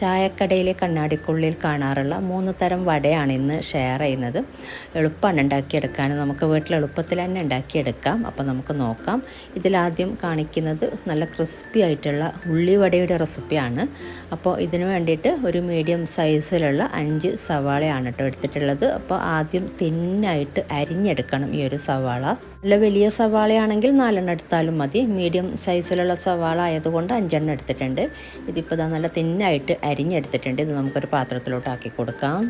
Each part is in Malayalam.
ചായക്കടയിലെ കണ്ണാടിക്കുള്ളിൽ കാണാറുള്ള മൂന്ന് തരം വടയാണ് ഇന്ന് ഷെയർ ചെയ്യുന്നത്. എളുപ്പമാണ് ഉണ്ടാക്കിയെടുക്കാൻ. നമുക്ക് വീട്ടിൽ എളുപ്പത്തിൽ തന്നെ ഉണ്ടാക്കിയെടുക്കാം. അപ്പോൾ നമുക്ക് നോക്കാം. ഇതിലാദ്യം കാണിക്കുന്നത് നല്ല ക്രിസ്പി ആയിട്ടുള്ള ഉള്ളിവടയുടെ റെസിപ്പിയാണ് അപ്പോൾ ഇതിനു വേണ്ടിയിട്ട് ഒരു മീഡിയം സൈസിലുള്ള അഞ്ച് സവാളയാണ് കേട്ടോ എടുത്തിട്ടുള്ളത്. അപ്പോൾ ആദ്യം തിന്നായിട്ട് അരിഞ്ഞെടുക്കണം ഈ ഒരു സവാള. നല്ല വലിയ സവാളയാണെങ്കിൽ നാലെണ്ണം എടുത്താലും മതി. മീഡിയം സൈസിലുള്ള സവാള ആയതുകൊണ്ട് അഞ്ചെണ്ണം എടുത്തിട്ടുണ്ട്. ഇതിപ്പോൾ ഇതാ നല്ല തിന്നായിട്ട് അരിഞ്ഞെടുത്തിട്ടുണ്ട്. ഇത് നമുക്കൊരു പാത്രത്തിലോട്ട് ആക്കി കൊടുക്കാം.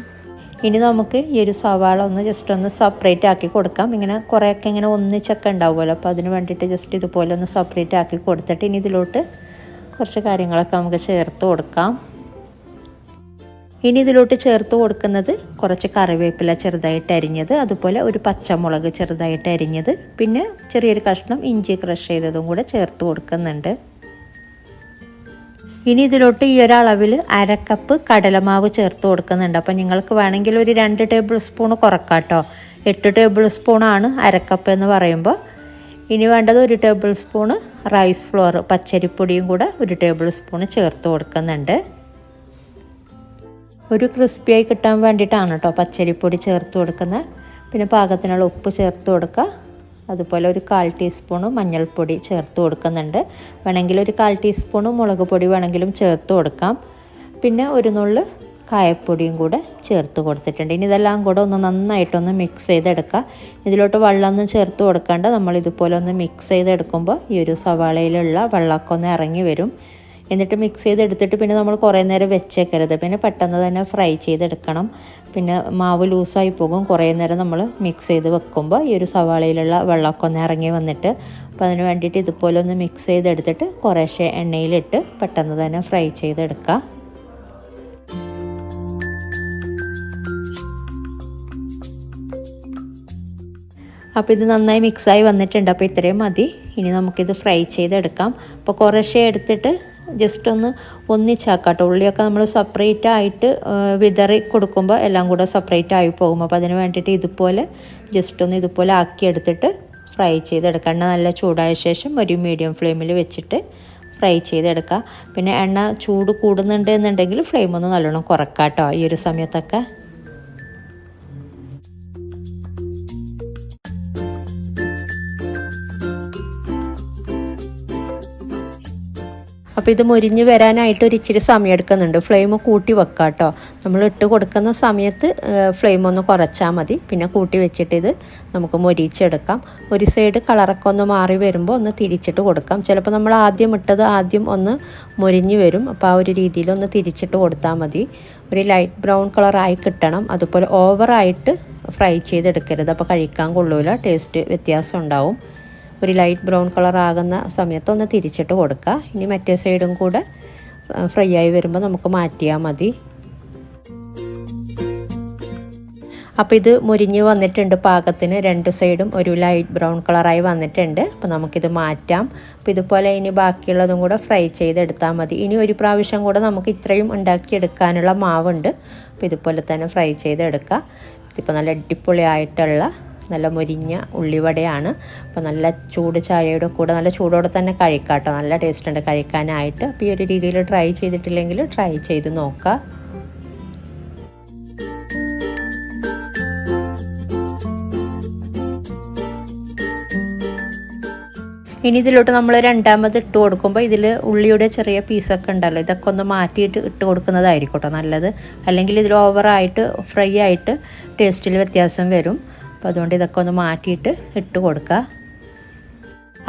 ഇനി നമുക്ക് ഈ ഒരു സവാള ഒന്ന് ജസ്റ്റ് ഒന്ന് സെപ്പറേറ്റ് ആക്കി കൊടുക്കാം. ഇങ്ങനെ കുറേയൊക്കെ ഇങ്ങനെ ഒന്നിച്ചൊക്കെ ഉണ്ടാവുമല്ലോ. അപ്പോൾ അതിന് വേണ്ടിയിട്ട് ജസ്റ്റ് ഇതുപോലെ ഒന്ന് സെപ്പറേറ്റ് ആക്കി കൊടുത്തിട്ട് ഇനി ഇതിലോട്ട് കുറച്ച് കാര്യങ്ങളൊക്കെ നമുക്ക് ചേർത്ത് കൊടുക്കാം. ഇനി ഇതിലോട്ട് ചേർത്ത് കൊടുക്കുന്നത് കുറച്ച് കറിവേപ്പില ചെറുതായിട്ട് അരിഞ്ഞത് അതുപോലെ ഒരു പച്ചമുളക് ചെറുതായിട്ട് അരിഞ്ഞത് പിന്നെ ചെറിയൊരു കഷ്ണം ഇഞ്ചി ക്രഷ് ചെയ്തതും കൂടെ ചേർത്ത് കൊടുക്കുന്നുണ്ട്. ഇനി ഇതിലോട്ട് ഈ ഒരളവിൽ അരക്കപ്പ് കടലമാവ് ചേർത്ത് കൊടുക്കുന്നുണ്ട്. അപ്പോൾ നിങ്ങൾക്ക് വേണമെങ്കിൽ ഒരു രണ്ട് ടേബിൾ സ്പൂൺ കുറക്കാട്ടോ എട്ട് ടേബിൾ സ്പൂണാണ് അരക്കപ്പ് എന്ന് പറയുമ്പോൾ ഇനി വേണ്ടത് ഒരു ടേബിൾ സ്പൂണ് റൈസ് ഫ്ലോർ പച്ചരിപ്പൊടിയും കൂടെ ഒരു ടേബിൾ സ്പൂൺ ചേർത്ത് കൊടുക്കുന്നുണ്ട്. ഒരു ക്രിസ്പിയായി കിട്ടാൻ വേണ്ടിയിട്ടാണ് കേട്ടോ പച്ചരിപ്പൊടി ചേർത്ത് കൊടുക്കുന്നത് പിന്നെ പാകത്തിനുള്ള ഉപ്പ് ചേർത്ത് കൊടുക്കുക അതുപോലെ ഒരു കാൽ ടീസ്പൂണ് മഞ്ഞൾപ്പൊടി ചേർത്ത് കൊടുക്കുന്നുണ്ട്. വേണമെങ്കിൽ ഒരു കാൽ ടീസ്പൂണ് മുളക് പൊടി വേണമെങ്കിലും ചേർത്ത് കൊടുക്കാം. പിന്നെ ഒരു നുള്ളു കായപ്പൊടിയും കൂടെ ചേർത്ത് കൊടുത്തിട്ടുണ്ട്. ഇനി ഇതെല്ലാം കൂടെ ഒന്ന് നന്നായിട്ടൊന്ന് മിക്സ് ചെയ്തെടുക്കുക ഇതിലോട്ട് വെള്ളമൊന്നും ചേർത്ത് കൊടുക്കാണ്ട്. നമ്മൾ ഇതുപോലെ ഒന്ന് മിക്സ് ചെയ്തെടുക്കുമ്പോൾ ഈ ഒരു സവാളയിലുള്ള വെള്ളമൊക്കെ ഒന്ന് ഇറങ്ങി വരും. എന്നിട്ട് മിക്സ് ചെയ്തെടുത്തിട്ട് പിന്നെ നമ്മൾ കുറേ നേരം വെച്ചേക്കരുത്. പിന്നെ പെട്ടെന്ന് തന്നെ ഫ്രൈ ചെയ്തെടുക്കണം. പിന്നെ മാവ് ലൂസായി പോകും. കുറേ നേരം നമ്മൾ മിക്സ് ചെയ്ത് വെക്കുമ്പോൾ ഈ ഒരു സവാളയിലുള്ള വെള്ളമൊക്കെ ഒന്ന് ഇറങ്ങി വന്നിട്ട് അപ്പോൾ അതിന് വേണ്ടിയിട്ട് ഇതുപോലെ ഒന്ന് മിക്സ് ചെയ്തെടുത്തിട്ട് കുറേശ്ശെ എണ്ണയിലിട്ട് പെട്ടെന്ന് തന്നെ ഫ്രൈ ചെയ്തെടുക്കുക. അപ്പോൾ ഇത് നന്നായി മിക്സായി വന്നിട്ടുണ്ട്. അപ്പോൾ ഇത്രയും മതി. ഇനി നമുക്കിത് ഫ്രൈ ചെയ്തെടുക്കാം. അപ്പോൾ കുറേശ്ശെ എടുത്തിട്ട് ജസ്റ്റ് ഒന്ന് ഒന്നിച്ചാക്കാട്ടോ. ഉള്ളിയൊക്കെ നമ്മൾ സെപ്പറേറ്റ് ആയിട്ട് വിതറി കൊടുക്കുമ്പോൾ എല്ലാം കൂടെ സെപ്പറേറ്റ് ആയി പോകും. അപ്പോൾ അതിന് വേണ്ടിയിട്ട് ഇതുപോലെ ജസ്റ്റ് ഒന്ന് ഇതുപോലെ ആക്കിയെടുത്തിട്ട് ഫ്രൈ ചെയ്തെടുക്കുക എണ്ണ നല്ല ചൂടായ ശേഷം ഒരു മീഡിയം ഫ്ലെയിമിൽ വെച്ചിട്ട് ഫ്രൈ ചെയ്തെടുക്കുക പിന്നെ എണ്ണ ചൂട് കൂടുന്നുണ്ട് എന്നുണ്ടെങ്കിൽ ഫ്ലെയിം ഒന്ന് നല്ലോണം കുറക്കാം കേട്ടോ ഈ ഒരു സമയത്തൊക്കെ. അപ്പോൾ ഇത് മുരിഞ്ഞ് വരാനായിട്ട് ഒരു ഇച്ചിരി സമയം എടുക്കുന്നുണ്ട്. ഫ്ലെയിം കൂട്ടി വെക്കുക കേട്ടോ നമ്മൾ ഇട്ട് കൊടുക്കുന്ന സമയത്ത് ഫ്ലെയിം ഒന്ന് കുറച്ചാൽ മതി. പിന്നെ കൂട്ടി വെച്ചിട്ട് ഇത് നമുക്ക് മൊരിച്ചെടുക്കാം. ഒരു സൈഡ് കളറൊക്കെ ഒന്ന് മാറി വരുമ്പോൾ ഒന്ന് തിരിച്ചിട്ട് കൊടുക്കാം. ചിലപ്പോൾ നമ്മൾ ആദ്യം ഇട്ടത് ആദ്യം ഒന്ന് മൊരിഞ്ഞ് വരും. അപ്പോൾ ആ ഒരു രീതിയിൽ ഒന്ന് തിരിച്ചിട്ട് കൊടുത്താൽ മതി. ഒരു ലൈറ്റ് ബ്രൗൺ കളറായി കിട്ടണം. അതുപോലെ ഓവറായിട്ട് ഫ്രൈ ചെയ്തെടുക്കരുത്. അപ്പോൾ കഴിക്കാൻ കൊള്ളൂല. ടേസ്റ്റ് വ്യത്യാസം ഉണ്ടാവും. ഒരു ലൈറ്റ് ബ്രൗൺ കളർ ആകുന്ന സമയത്ത് ഒന്ന് തിരിച്ചിട്ട് കൊടുക്കുക. ഇനി മറ്റേ സൈഡും കൂടെ ഫ്രൈ ആയി വരുമ്പോൾ നമുക്ക് മാറ്റിയാൽ മതി. അപ്പോൾ ഇത് മുരിഞ്ഞ് വന്നിട്ടുണ്ട് പാകത്തിന്. രണ്ട് സൈഡും ഒരു ലൈറ്റ് ബ്രൗൺ കളറായി വന്നിട്ടുണ്ട്. അപ്പോൾ നമുക്കിത് മാറ്റാം. അപ്പോൾ ഇതുപോലെ ഇനി ബാക്കിയുള്ളതും കൂടെ ഫ്രൈ ചെയ്തെടുത്താൽ മതി. ഇനി ഒരു പ്രാവശ്യം കൂടെ നമുക്ക് ഇത്രയും ഉണ്ടാക്കിയെടുക്കാനുള്ള മാവുണ്ട്. അപ്പോൾ ഇതുപോലെ തന്നെ ഫ്രൈ ചെയ്തെടുക്കുക ഇതിപ്പോൾ നല്ല അടിപൊളിയായിട്ടുള്ള നല്ല മൊരിഞ്ഞ ഉള്ളിവടയാണ്. അപ്പോൾ നല്ല ചൂട് ചായയുടെ കൂടെ നല്ല ചൂടോടെ തന്നെ കഴിക്കാം കേട്ടോ നല്ല ടേസ്റ്റ് ഉണ്ട് കഴിക്കാനായിട്ട്. അപ്പോൾ ഈ ഒരു രീതിയിൽ ട്രൈ ചെയ്തിട്ടില്ലെങ്കിൽ ട്രൈ ചെയ്ത് നോക്കുക ഇനി ഇതിലോട്ട് നമ്മൾ രണ്ടാമത് ഇട്ട് കൊടുക്കുമ്പോൾ ഇതിൽ ഉള്ളിയുടെ ചെറിയ പീസൊക്കെ ഉണ്ടല്ലോ. ഇതൊക്കെ ഒന്ന് മാറ്റിയിട്ട് ഇട്ട് കൊടുക്കുന്നതായിരിക്കും കേട്ടോ നല്ലത്. അല്ലെങ്കിൽ ഇതിൽ ഓവറായിട്ട് ഫ്രൈ ആയിട്ട് ടേസ്റ്റിൽ വ്യത്യാസം വരും. അപ്പോൾ അതുകൊണ്ട് ഇതൊക്കെ ഒന്ന് മാറ്റിയിട്ട് ഇട്ട് കൊടുക്കുക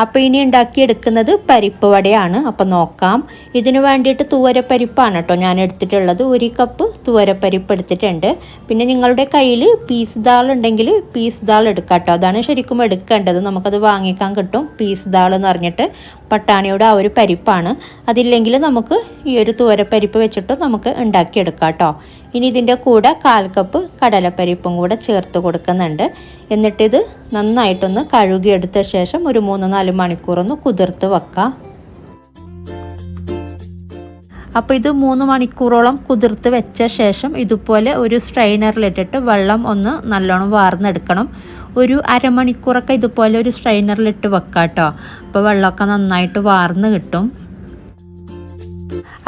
അപ്പോൾ ഇനി ഉണ്ടാക്കിയെടുക്കുന്നത് പരിപ്പ് വടയാണ്. അപ്പോൾ നോക്കാം. ഇതിന് വേണ്ടിയിട്ട് തുവരപ്പരിപ്പാണ് കേട്ടോ ഞാൻ എടുത്തിട്ടുള്ളത്. ഒരു കപ്പ് തുവരപ്പരിപ്പ് എടുത്തിട്ടുണ്ട്. പിന്നെ നിങ്ങളുടെ കയ്യിൽ പീസ് ദാൾ ഉണ്ടെങ്കിൽ പീസ് ദാൾ എടുക്കാം കേട്ടോ. അതാണ് ശരിക്കും എടുക്കേണ്ടത്. നമുക്കത് വാങ്ങിക്കാൻ കിട്ടും. പീസ് ദാൾ എന്ന് പറഞ്ഞിട്ട് പട്ടാണിയുടെ ആ ഒരു പരിപ്പാണ്. അതില്ലെങ്കിൽ നമുക്ക് ഈ ഒരു തുവരപ്പരിപ്പ് വെച്ചിട്ട് നമുക്ക് ഉണ്ടാക്കിയെടുക്കാം കേട്ടോ ഇനി ഇതിന്റെ കൂടെ കാൽ കപ്പ് കടലപ്പരിപ്പും കൂടെ ചേർത്ത് കൊടുക്കുന്നുണ്ട്. എന്നിട്ടിത് നന്നായിട്ടൊന്ന് കഴുകിയെടുത്ത ശേഷം ഒരു മൂന്ന് നാല് മണിക്കൂറൊന്ന് കുതിർത്ത് വെക്കാം. അപ്പോൾ ഇത് മൂന്ന് മണിക്കൂറോളം കുതിർത്ത് വെച്ച ശേഷം ഇതുപോലെ ഒരു സ്ട്രെയിനറിലിട്ടിട്ട് വെള്ളം ഒന്ന് നല്ലോണം വാർന്നെടുക്കണം. ഒരു അരമണിക്കൂറൊക്കെ ഇതുപോലെ ഒരു സ്ട്രെയിനറിലിട്ട് വെക്കാം കേട്ടോ അപ്പോൾ വെള്ളമൊക്കെ നന്നായിട്ട് വാർന്ന് കിട്ടും.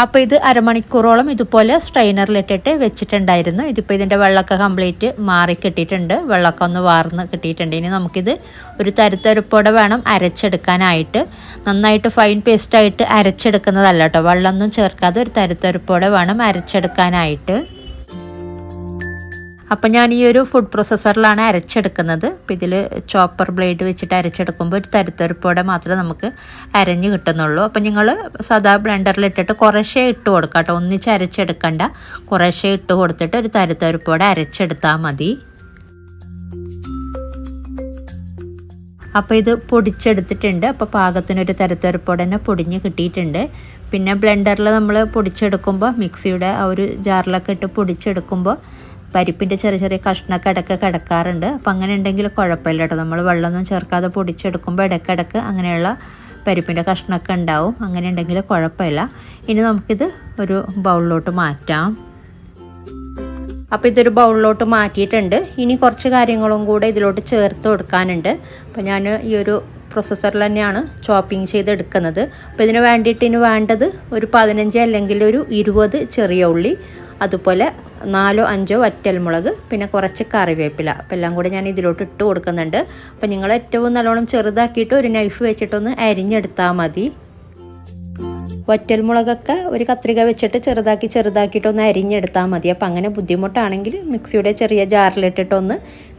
അപ്പോൾ ഇത് അരമണിക്കൂറോളം ഇതുപോലെ സ്ട്രെയിനറിലിട്ടിട്ട് വെച്ചിട്ടുണ്ടായിരുന്നു. ഇതിപ്പോൾ ഇതിന്റെ വെള്ളമൊക്കെ കംപ്ലീറ്റ് മാറി കിട്ടിയിട്ടുണ്ട്. വെള്ളമൊക്കെ ഒന്ന് വാർന്ന് കിട്ടിയിട്ടുണ്ട്. ഇനി നമുക്കിത് ഒരു തരുത്തരുപ്പോടെ വേണം അരച്ചെടുക്കാനായിട്ട്. നന്നായിട്ട് ഫൈൻ പേസ്റ്റായിട്ട് അരച്ചെടുക്കുന്നതല്ല കേട്ടോ വെള്ളമൊന്നും ചേർക്കാതെ ഒരു തരുത്തരുപ്പോടെ വേണം അരച്ചെടുക്കാനായിട്ട്. അപ്പം ഞാൻ ഈ ഒരു ഫുഡ് പ്രോസസ്സറിലാണ് അരച്ചെടുക്കുന്നത്. അപ്പോൾ ഇതിൽ ചോപ്പർ ബ്ലേഡ് വെച്ചിട്ട് അരച്ചെടുക്കുമ്പോൾ ഒരു തരുത്തരിപ്പോടെ മാത്രമേ നമുക്ക് അരഞ്ഞ് കിട്ടുന്നുള്ളൂ. അപ്പം നിങ്ങൾ സാധാ ബ്ലെൻഡറിൽ ഇട്ടിട്ട് കുറേശ്ശേ ഇട്ട് കൊടുക്കാം കേട്ടോ. ഒന്നിച്ച് അരച്ചെടുക്കണ്ട. കുറേശ്ശേ ഇട്ട് കൊടുത്തിട്ട് ഒരു തരുത്തരിപ്പോടെ അരച്ചെടുത്താൽ മതി. അപ്പോൾ ഇത് പൊടിച്ചെടുത്തിട്ടുണ്ട്. അപ്പോൾ പാകത്തിനൊരു തരത്തരപ്പോടെ തന്നെ പൊടിഞ്ഞ് കിട്ടിയിട്ടുണ്ട്. പിന്നെ ബ്ലെൻഡറിൽ നമ്മൾ പൊടിച്ചെടുക്കുമ്പോൾ മിക്സിയുടെ ആ ഒരു ജാറിലൊക്കെ ഇട്ട് പൊടിച്ചെടുക്കുമ്പോൾ പരിപ്പിന്റെ ചെറിയ ചെറിയ കഷ്ണമൊക്കെ ഇടയ്ക്ക് കിടക്കാറുണ്ട്. അപ്പം അങ്ങനെ ഉണ്ടെങ്കിൽ കുഴപ്പമില്ല കേട്ടോ. നമ്മൾ വെള്ളമൊന്നും ചേർക്കാതെ പൊടിച്ചെടുക്കുമ്പോൾ ഇടയ്ക്കിടയ്ക്ക് അങ്ങനെയുള്ള പരിപ്പിന്റെ കഷ്ണമൊക്കെ ഉണ്ടാവും. അങ്ങനെ ഉണ്ടെങ്കിൽ കുഴപ്പമില്ല. ഇനി നമുക്കിത് ഒരു ബൗളിലോട്ട് മാറ്റാം. അപ്പോൾ ഇതൊരു ബൗളിലോട്ട് മാറ്റിയിട്ടുണ്ട്. ഇനി കുറച്ച് കാര്യങ്ങളും കൂടെ ഇതിലോട്ട് ചേർത്ത് കൊടുക്കാനുണ്ട്. അപ്പോൾ ഞാൻ ഈ ഒരു പ്രൊസസ്സറിൽ തന്നെയാണ് ചോപ്പിംഗ് ചെയ്തെടുക്കുന്നത്. അപ്പോൾ ഇതിന് വേണ്ടിയിട്ട് ഇനി വേണ്ടത് ഒരു പതിനഞ്ച് അല്ലെങ്കിൽ ഒരു ഇരുപത് ചെറിയ ഉള്ളി അതുപോലെ നാലോ അഞ്ചോ വറ്റൽമുളക് പിന്നെ കുറച്ച് കറിവേപ്പില. അപ്പോൾ എല്ലാം കൂടെ ഞാൻ ഇതിലോട്ട് ഇട്ട് കൊടുക്കുന്നുണ്ട്. അപ്പോൾ നിങ്ങൾ ഏറ്റവും നല്ലോണം ചെറുതാക്കിയിട്ട് ഒരു നൈഫ് വെച്ചിട്ടൊന്ന് അരിഞ്ഞെടുത്താൽ മതി. വറ്റൽമുളകൊക്കെ ഒരു കത്രിക വെച്ചിട്ട് ചെറുതാക്കി ചെറുതാക്കിയിട്ടൊന്ന് അരിഞ്ഞെടുത്താൽ മതി. അപ്പം അങ്ങനെ ബുദ്ധിമുട്ടാണെങ്കിൽ മിക്സിയുടെ ചെറിയ ജാറിലിട്ടിട്ടൊന്ന്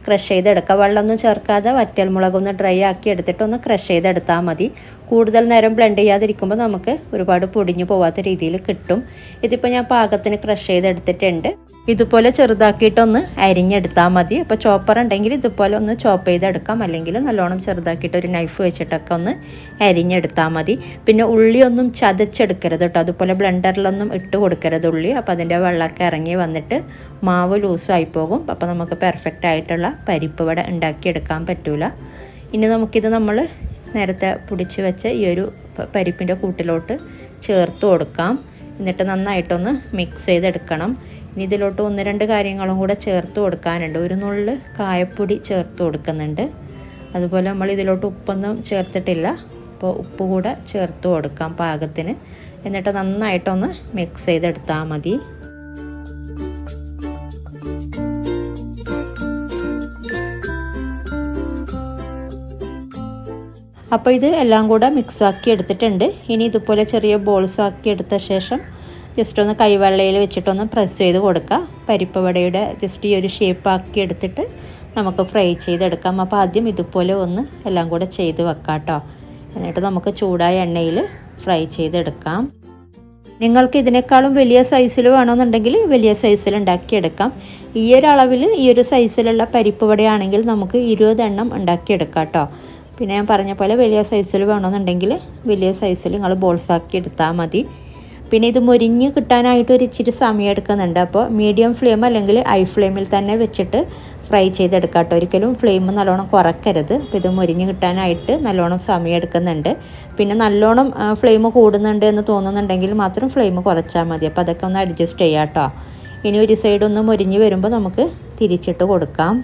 ക്രഷ് ചെയ്തെടുക്കുക. വെള്ളമൊന്നും ചേർക്കാതെ വറ്റൽ മുളകൊന്ന് ഡ്രൈ ആക്കി എടുത്തിട്ട് ഒന്ന് ക്രഷ് ചെയ്തെടുത്താൽ മതി. കൂടുതൽ നേരം ബ്ലെൻഡ് ചെയ്യാതിരിക്കുമ്പോൾ നമുക്ക് ഒരുപാട് പൊടിഞ്ഞു പോവാത്ത രീതിയിൽ കിട്ടും. ഇതിപ്പോൾ ഞാൻ പാകത്തിന് ക്രഷ് ചെയ്തെടുത്തിട്ടുണ്ട്. ഇതുപോലെ ചെറുതാക്കിയിട്ടൊന്ന് അരിഞ്ഞെടുത്താൽ മതി. അപ്പോൾ ചോപ്പർ ഉണ്ടെങ്കിൽ ഇതുപോലെ ഒന്ന് ചോപ്പ് ചെയ്തെടുക്കാം. അല്ലെങ്കിൽ നല്ലോണം ചെറുതാക്കിയിട്ട് ഒരു നൈഫ് വെച്ചിട്ടൊക്കെ ഒന്ന് അരിഞ്ഞെടുത്താൽ മതി. പിന്നെ ഉള്ളിയൊന്നും ചതച്ചെടുക്കരുത് കേട്ടോ. അതുപോലെ ബ്ലെൻഡറിലൊന്നും ഇട്ട് കൊടുക്കരുത് ഉള്ളി. അപ്പോൾ അതിന്റെ വെള്ളമൊക്കെ ഇറങ്ങി വന്നിട്ട് മാവ് ലൂസായി പോകും. അപ്പോൾ നമുക്ക് പെർഫെക്റ്റ് ആയിട്ടുള്ള പരിപ്പ് വട ഉണ്ടാക്കിയെടുക്കാൻ പറ്റൂല. ഇനി നമുക്കിത് നമ്മൾ നേരത്തെ പൊടിച്ച് വെച്ച ഈ ഒരു പരിപ്പിന്റെ കൂട്ടിലോട്ട് ചേർത്ത് കൊടുക്കാം. എന്നിട്ട് നന്നായിട്ടൊന്ന് മിക്സ് ചെയ്തെടുക്കണം. ഇനി ഇതിലോട്ട് ഒന്ന് രണ്ട് കാര്യങ്ങളും കൂടെ ചേർത്ത് കൊടുക്കാനുണ്ട്. ഒരു നുള്ളിൽ കായപ്പൊടി ചേർത്ത് കൊടുക്കുന്നുണ്ട്. അതുപോലെ നമ്മൾ ഇതിലോട്ട് ഉപ്പൊന്നും ചേർത്തിട്ടില്ല. അപ്പോൾ ഉപ്പ് കൂടെ ചേർത്ത് കൊടുക്കാം പാകത്തിന്. എന്നിട്ട് നന്നായിട്ടൊന്ന് മിക്സ് ചെയ്തെടുത്താൽ മതി. അപ്പോൾ ഇത് എല്ലാം കൂടെ മിക്സ് ആക്കി എടുത്തിട്ടുണ്ട്. ഇനി ഇതുപോലെ ചെറിയ ബോൾസ് ആക്കി എടുത്ത ശേഷം ജസ്റ്റ് ഒന്ന് കൈവെള്ളയിൽ വെച്ചിട്ടൊന്ന് പ്രസ് ചെയ്ത് കൊടുക്കുക. പരിപ്പ് വടയുടെ ജസ്റ്റ് ഈ ഒരു ഷേപ്പ് ആക്കി എടുത്തിട്ട് നമുക്ക് ഫ്രൈ ചെയ്തെടുക്കാം. അപ്പോൾ ആദ്യം ഇതുപോലെ ഒന്ന് എല്ലാം കൂടെ ചെയ്ത് വെക്കാം കേട്ടോ എന്നിട്ട് നമുക്ക് ചൂടായ എണ്ണയിൽ ഫ്രൈ ചെയ്തെടുക്കാം. നിങ്ങൾക്ക് ഇതിനേക്കാളും വലിയ സൈസിൽ വേണമെന്നുണ്ടെങ്കിൽ വലിയ സൈസിൽ ഉണ്ടാക്കിയെടുക്കാം ഈ ഒരു അളവിൽ ഈ ഒരു സൈസിലുള്ള പരിപ്പ് വടയാണെങ്കിൽ നമുക്ക് ഇരുപതെണ്ണം ഉണ്ടാക്കിയെടുക്കാം കേട്ടോ പിന്നെ ഞാൻ പറഞ്ഞ പോലെ വലിയ സൈസിൽ വേണമെന്നുണ്ടെങ്കിൽ വലിയ സൈസിൽ നിങ്ങൾ ബോൾസാക്കി എടുത്താൽ മതി. പിന്നെ ഇത് മുരിഞ്ഞ് കിട്ടാനായിട്ട് ഒരു ഇച്ചിരി സമയം എടുക്കുന്നുണ്ട്. അപ്പോൾ മീഡിയം ഫ്ലെയിം അല്ലെങ്കിൽ ഹൈ ഫ്ലെയിമിൽ തന്നെ വെച്ചിട്ട് ഫ്രൈ ചെയ്തെടുക്കാം കേട്ടോ ഒരിക്കലും ഫ്ലെയിം നല്ലോണം കുറക്കരുത്. അപ്പോൾ ഇത് മുരിഞ്ഞ് കിട്ടാനായിട്ട് നല്ലോണം സമയം എടുക്കുന്നുണ്ട്. പിന്നെ നല്ലോണം ഫ്ലെയിം കൂടുന്നുണ്ട് എന്ന് തോന്നുന്നുണ്ടെങ്കിൽ മാത്രം ഫ്ലെയിം കുറച്ചാൽ മതി. അപ്പോൾ അതൊക്കെ ഒന്ന് അഡ്ജസ്റ്റ് ചെയ്യാം കേട്ടോ ഇനി ഒരു സൈഡ് ഒന്ന് മുരിഞ്ഞ് വരുമ്പോൾ നമുക്ക് തിരിച്ചിട്ട് കൊടുക്കാം.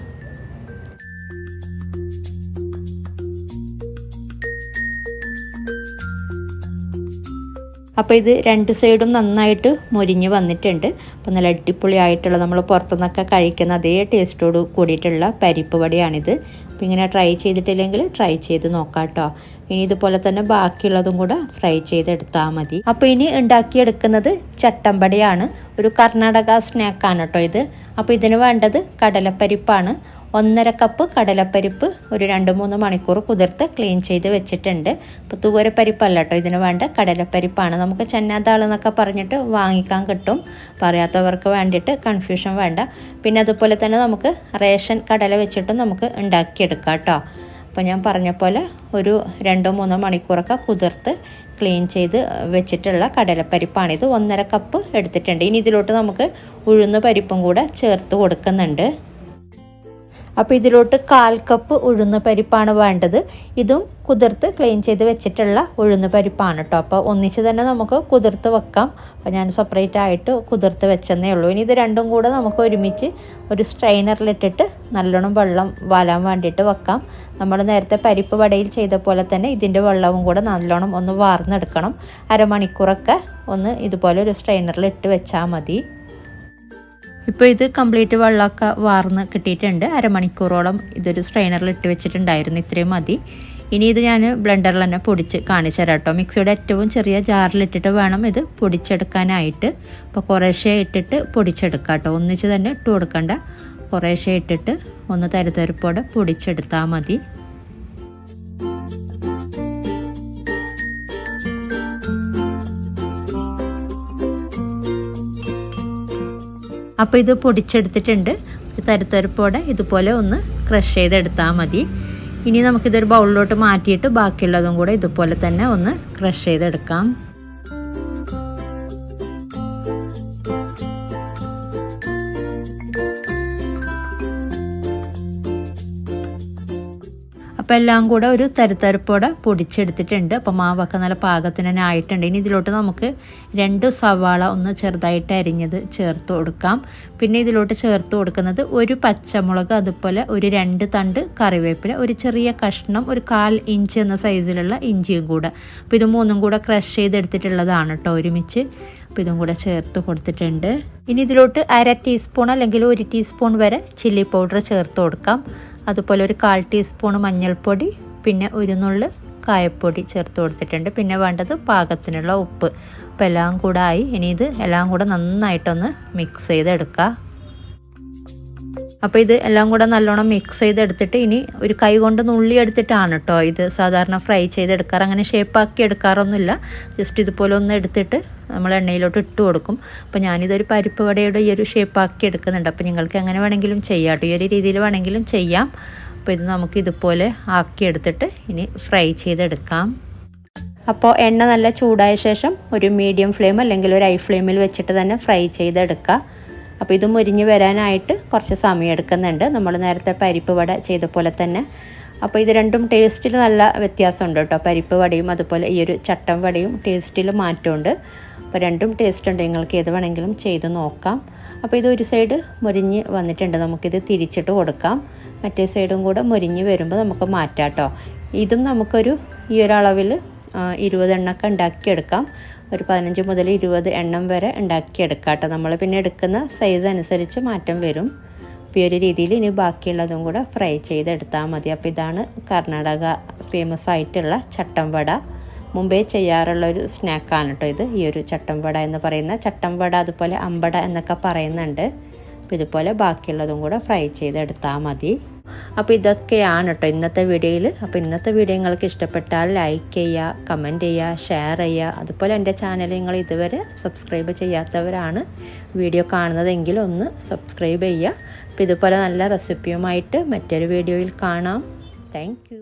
അപ്പോൾ ഇത് രണ്ട് സൈഡും നന്നായിട്ട് മൊരിഞ്ഞ് വന്നിട്ടുണ്ട്. അപ്പോൾ നല്ല അടിപൊളിയായിട്ടുള്ള നമ്മൾ പുറത്തുനിന്നൊക്കെ കഴിക്കുന്ന അതേ ടേസ്റ്റോട് കൂടിയിട്ടുള്ള പരിപ്പ് വടയാണിത്. അപ്പോൾ ഇങ്ങനെ ട്രൈ ചെയ്തിട്ടില്ലെങ്കിൽ ട്രൈ ചെയ്ത് നോക്കാം കേട്ടോ ഇനി ഇതുപോലെ തന്നെ ബാക്കിയുള്ളതും കൂടെ ഫ്രൈ ചെയ്തെടുത്താൽ മതി. അപ്പോൾ ഇനി ഉണ്ടാക്കിയെടുക്കുന്നത് ചട്ടമ്പടിയാണ് ഒരു കർണാടക സ്നാക്കാണ് കേട്ടോ ഇത്. അപ്പോൾ ഇതിന് വേണ്ടത് കടലപ്പരിപ്പാണ്. ഒന്നര കപ്പ് കടലപ്പരിപ്പ് ഒരു രണ്ട് മൂന്ന് മണിക്കൂർ കുതിർത്ത് ക്ലീൻ ചെയ്ത് വെച്ചിട്ടുണ്ട്. ഇപ്പോൾ തൂവരപ്പരിപ്പല്ല കേട്ടോ ഇതിന് വേണ്ട കടലപ്പരിപ്പാണ്. നമുക്ക് ചെന്നാതാൾ എന്നൊക്കെ പറഞ്ഞിട്ട് വാങ്ങിക്കാൻ കിട്ടും. പറയാത്തവർക്ക് വേണ്ടിയിട്ട് കൺഫ്യൂഷൻ വേണ്ട. പിന്നെ അതുപോലെ തന്നെ നമുക്ക് റേഷൻ കടല വെച്ചിട്ട് നമുക്ക് ഉണ്ടാക്കിയെടുക്കാം കേട്ടോ അപ്പോൾ ഞാൻ പറഞ്ഞ പോലെ ഒരു രണ്ടോ മൂന്നോ മണിക്കൂറൊക്കെ കുതിർത്ത് ക്ലീൻ ചെയ്ത് വെച്ചിട്ടുള്ള കടലപ്പരിപ്പാണിത് ഒന്നര കപ്പ് എടുത്തിട്ടുണ്ട്. ഇനി ഇതിലോട്ട് നമുക്ക് ഉഴുന്ന് പരിപ്പും കൂടെ ചേർത്ത് കൊടുക്കുന്നുണ്ട്. അപ്പോൾ ഇതിലോട്ട് കാൽ കപ്പ് ഉഴുന്ന പരിപ്പാണ് വേണ്ടത്. ഇതും കുതിർത്ത് ക്ലീൻ ചെയ്ത് വെച്ചിട്ടുള്ള ഉഴുന്ന പരിപ്പാണ് കേട്ടോ അപ്പോൾ ഒന്നിച്ച് തന്നെ നമുക്ക് കുതിർത്ത് വെക്കാം. അപ്പോൾ ഞാൻ സെപ്പറേറ്റ് ആയിട്ട് കുതിർത്ത് വെച്ചെന്നേ ഉള്ളൂ. ഇനി ഇത് രണ്ടും കൂടെ നമുക്ക് ഒരുമിച്ച് ഒരു സ്ട്രെയിനറിലിട്ടിട്ട് നല്ലോണം വെള്ളം വാലാൻ വേണ്ടിയിട്ട് വെക്കാം. നമ്മൾ നേരത്തെ പരിപ്പ് വടയിൽ ചെയ്ത പോലെ തന്നെ ഇതിന്റെ വെള്ളവും കൂടെ നല്ലോണം ഒന്ന് വാർന്നെടുക്കണം. അരമണിക്കൂറൊക്കെ ഒന്ന് ഇതുപോലെ ഒരു സ്ട്രെയിനറിൽ ഇട്ട് വെച്ചാൽ മതി. ഇപ്പോൾ ഇത് കംപ്ലീറ്റ് വെള്ളമൊക്കെ വാർന്ന് കിട്ടിയിട്ടുണ്ട്. അരമണിക്കൂറോളം ഇതൊരു സ്ട്രെയിനറിൽ ഇട്ട് വെച്ചിട്ടുണ്ടായിരുന്നു. ഇത്രയും മതി. ഇനി ഇത് ഞാൻ ബ്ലെൻഡറിൽ തന്നെ പൊടിച്ച് കാണിച്ചു തരാം കേട്ടോ മിക്സിയുടെ ഏറ്റവും ചെറിയ ജാറിലിട്ടിട്ട് വേണം ഇത് പൊടിച്ചെടുക്കാനായിട്ട്. അപ്പോൾ കുറേശ്ശേ ഇട്ടിട്ട് പൊടിച്ചെടുക്കാം കേട്ടോ ഒന്നിച്ച് തന്നെ ഇട്ട് കൊടുക്കണ്ട. കുറേശ്ശേ ഇട്ടിട്ട് ഒന്ന് തരുതരിപ്പോടെ പൊടിച്ചെടുത്താൽ മതി. അപ്പോൾ ഇത് പൊടിച്ചെടുത്തിട്ടുണ്ട്. തരത്തരപ്പോടെ ഇതുപോലെ ഒന്ന് ക്രഷ് ചെയ്തെടുത്താൽ മതി. ഇനി നമുക്കിതൊരു ബൗളിലോട്ട് മാറ്റിയിട്ട് ബാക്കിയുള്ളതും കൂടെ ഇതുപോലെ തന്നെ ഒന്ന് ക്രഷ് ചെയ്തെടുക്കാം. അപ്പോൾ എല്ലാം കൂടെ ഒരു തരുത്തരപ്പോടെ പൊടിച്ചെടുത്തിട്ടുണ്ട്. അപ്പോൾ മാവൊക്കെ നല്ല പാകത്തിന് തന്നെ ആയിട്ടുണ്ട്. ഇനി ഇതിലോട്ട് നമുക്ക് രണ്ട് സവാള ഒന്ന് ചെറുതായിട്ട് അരിഞ്ഞത് ചേർത്ത് കൊടുക്കാം. പിന്നെ ഇതിലോട്ട് ചേർത്ത് കൊടുക്കുന്നത് ഒരു പച്ചമുളക് അതുപോലെ ഒരു രണ്ട് തണ്ട് കറിവേപ്പില ഒരു ചെറിയ കഷ്ണം ഒരു കാൽ ഇഞ്ച് എന്ന സൈസിലുള്ള ഇഞ്ചിയും കൂടെ. അപ്പോൾ ഇത് മൂന്നും കൂടെ ക്രഷ് ചെയ്തെടുത്തിട്ടുള്ളതാണ് കേട്ടോ ഒരുമിച്ച്. അപ്പോൾ ഇതും കൂടെ ചേർത്ത് കൊടുത്തിട്ടുണ്ട്. ഇനി ഇതിലോട്ട് അര ടീസ്പൂൺ അല്ലെങ്കിൽ ഒരു ടീസ്പൂൺ വരെ ചില്ലി പൗഡർ ചേർത്ത് കൊടുക്കാം. അതുപോലെ ഒരു കാൽ ടീസ്പൂൺ മഞ്ഞൾപ്പൊടി പിന്നെ ഒരു നുള്ള് കായപ്പൊടി ചേർത്ത് കൊടുത്തിട്ടുണ്ട്. പിന്നെ വേണ്ടത് പാകത്തിനുള്ള ഉപ്പ്. അപ്പോൾ എല്ലാം കൂടെ ആയി. ഇനി ഇത് എല്ലാം കൂടെ നന്നായിട്ടൊന്ന് മിക്സ് ചെയ്തെടുക്കുക അപ്പോൾ ഇത് എല്ലാം കൂടെ നല്ലോണം മിക്സ് ചെയ്തെടുത്തിട്ട് ഇനി ഒരു കൈ കൊണ്ട് നുള്ളി എടുത്തിട്ടാണ് കേട്ടോ ഇത് സാധാരണ ഫ്രൈ ചെയ്തെടുക്കാറ്. അങ്ങനെ ഷേപ്പാക്കി എടുക്കാറൊന്നുമില്ല. ജസ്റ്റ് ഇതുപോലെ ഒന്ന് എടുത്തിട്ട് നമ്മൾ എണ്ണയിലോട്ട് ഇട്ട് കൊടുക്കും. അപ്പോൾ ഞാനിതൊരു പരിപ്പ് വടയുടെ ഈ ഒരു ഷേപ്പാക്കി എടുക്കുന്നുണ്ട്. അപ്പോൾ നിങ്ങൾക്ക് എങ്ങനെ വേണമെങ്കിലും ചെയ്യാം ഈ ഒരു രീതിയിൽ വേണമെങ്കിലും ചെയ്യാം. അപ്പോൾ ഇത് നമുക്ക് ഇതുപോലെ ആക്കി എടുത്തിട്ട് ഇനി ഫ്രൈ ചെയ്തെടുക്കാം. അപ്പോൾ എണ്ണ നല്ല ചൂടായ ശേഷം ഒരു മീഡിയം ഫ്ലെയിം അല്ലെങ്കിൽ ഒരു ഐ ഫ്ലെയിമിൽ വെച്ചിട്ട് തന്നെ ഫ്രൈ ചെയ്തെടുക്കുക. അപ്പോൾ ഇത് മുരിഞ്ഞ് വരാനായിട്ട് കുറച്ച് സമയം എടുക്കുന്നുണ്ട്. നമ്മൾ നേരത്തെ പരിപ്പ് വട ചെയ്ത പോലെ തന്നെ. അപ്പോൾ ഇത് രണ്ടും ടേസ്റ്റിൽ നല്ല വ്യത്യാസമുണ്ട് കേട്ടോ. പരിപ്പ് വടയും അതുപോലെ ഈ ഒരു ചട്ടം വടയും ടേസ്റ്റിൽ മാറ്റമുണ്ട്. അപ്പോൾ രണ്ടും ടേസ്റ്റ് ഉണ്ട്. നിങ്ങൾക്ക് ഏത് വേണമെങ്കിലും ചെയ്ത് നോക്കാം. അപ്പോൾ ഇത് ഒരു സൈഡ് മുരിഞ്ഞ് വന്നിട്ടുണ്ട്. നമുക്കിത് തിരിച്ചിട്ട് കൊടുക്കാം. മറ്റേ സൈഡും കൂടെ മുരിഞ്ഞ് വരുമ്പോൾ നമുക്ക് മാറ്റാം കേട്ടോ. ഇതും നമുക്കൊരു ഈ ഒരളവിൽ ഇരുപതെണ്ണൊക്കെ ഉണ്ടാക്കിയെടുക്കാം. ഒരു പതിനഞ്ച് മുതൽ ഇരുപത് എണ്ണം വരെ ഉണ്ടാക്കിയെടുക്കാം കേട്ടോ നമ്മൾ പിന്നെ എടുക്കുന്ന സൈസ് അനുസരിച്ച് മാറ്റം വരും. അപ്പോൾ ഈ ഒരു രീതിയിൽ ഇനി ബാക്കിയുള്ളതും കൂടെ ഫ്രൈ ചെയ്തെടുത്താൽ മതി. അപ്പോൾ ഇതാണ് കർണാടക ഫേമസ് ആയിട്ടുള്ള ചട്ടം വട. മുമ്പേ ചെയ്യാറുള്ള ഒരു സ്നാക്കാണ് കേട്ടോ ഇത്. ഈ ഒരു ചട്ടം വട എന്ന് പറയുന്ന ചട്ടം വട അതുപോലെ അമ്പട എന്നൊക്കെ പറയുന്നുണ്ട്. അപ്പോൾ ഇതുപോലെ ബാക്കിയുള്ളതും കൂടെ ഫ്രൈ ചെയ്തെടുത്താൽ മതി. അപ്പോൾ ഇതൊക്കെയാണ് കേട്ടോ ഇന്നത്തെ വീഡിയോയിൽ അപ്പോൾ ഇന്നത്തെ വീഡിയോ നിങ്ങൾക്ക് ഇഷ്ടപ്പെട്ടാൽ ലൈക്ക് ചെയ്യുക കമന്റ് ചെയ്യുക ഷെയർ ചെയ്യുക. അതുപോലെ എന്റെ ചാനൽ നിങ്ങൾ ഇതുവരെ സബ്സ്ക്രൈബ് ചെയ്യാത്തവരാണ് വീഡിയോ കാണുന്നതെങ്കിൽ ഒന്ന് സബ്സ്ക്രൈബ് ചെയ്യുക. അപ്പോൾ ഇതുപോലെ നല്ല റെസിപ്പിയുമായിട്ട് മറ്റൊരു വീഡിയോയിൽ കാണാം. താങ്ക്